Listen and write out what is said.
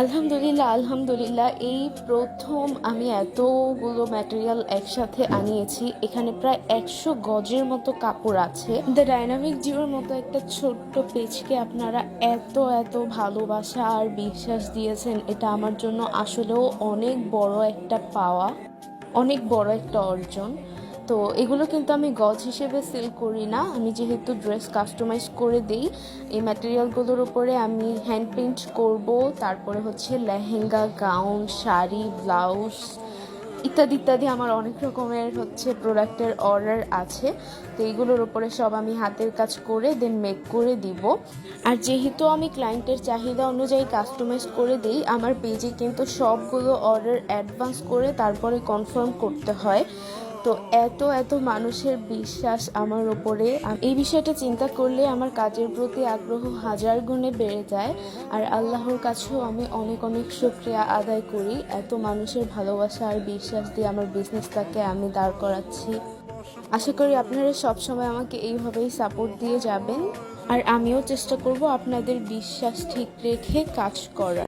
আলহামদুলিল্লাহ আলহামদুলিল্লাহ, এই প্রথম আমি এতগুলো ম্যাটেরিয়াল একসাথে আনিয়েছি। এখানে প্রায় একশো গজের মতো কাপড় আছে। দ্য ডাইনামিক জিওর মতো একটা ছোট্ট পেজকে আপনারা এত এত ভালোবাসা আর বিশ্বাস দিয়েছেন, এটা আমার জন্য আসলেও অনেক বড় একটা পাওয়া, অনেক বড় একটা অর্জন। তো এগুলো কিন্তু আমি গজ হিসেবে সেল করি না। আমি যেহেতু ড্রেস কাস্টমাইজ করে দিই, এই ম্যাটেরিয়ালগুলোর উপরে আমি হ্যান্ড পেন্ট করব, তারপরে হচ্ছে লেহেঙ্গা গাউন শাড়ি ব্লাউজ ইত্যাদি ইত্যাদি আমার অনেক রকমের হচ্ছে প্রোডাক্টের অর্ডার আছে। তো এইগুলোর উপরে সব আমি হাতের কাজ করে দেন মেক করে দিব। আর যেহেতু আমি ক্লায়েন্টের চাহিদা অনুযায়ী কাস্টমাইজ করে দিই, আমার পেজে কিন্তু সবগুলো অর্ডার অ্যাডভান্স করে তারপরে কনফার্ম করতে হয়। তো এত এত মানুষের বিশ্বাস আমার ওপরে। এই বিষয়টা চিন্তা করলে আমার কাজের প্রতি আগ্রহ হাজার গুণে বেড়ে যায়। আর আল্লাহর কাছেও আমি অনেক অনেক শুক্রিয়া আদায় করি। এত মানুষের ভালোবাসা আর বিশ্বাস দিয়ে আমার বিজনেসটাকে আমি দাঁড় করাচ্ছি। আশা করি আপনারা সবসময় আমাকে এইভাবেই সাপোর্ট দিয়ে যাবেন। আর আমিও চেষ্টা করব আপনাদের বিশ্বাস ঠিক রেখে কাজ করার।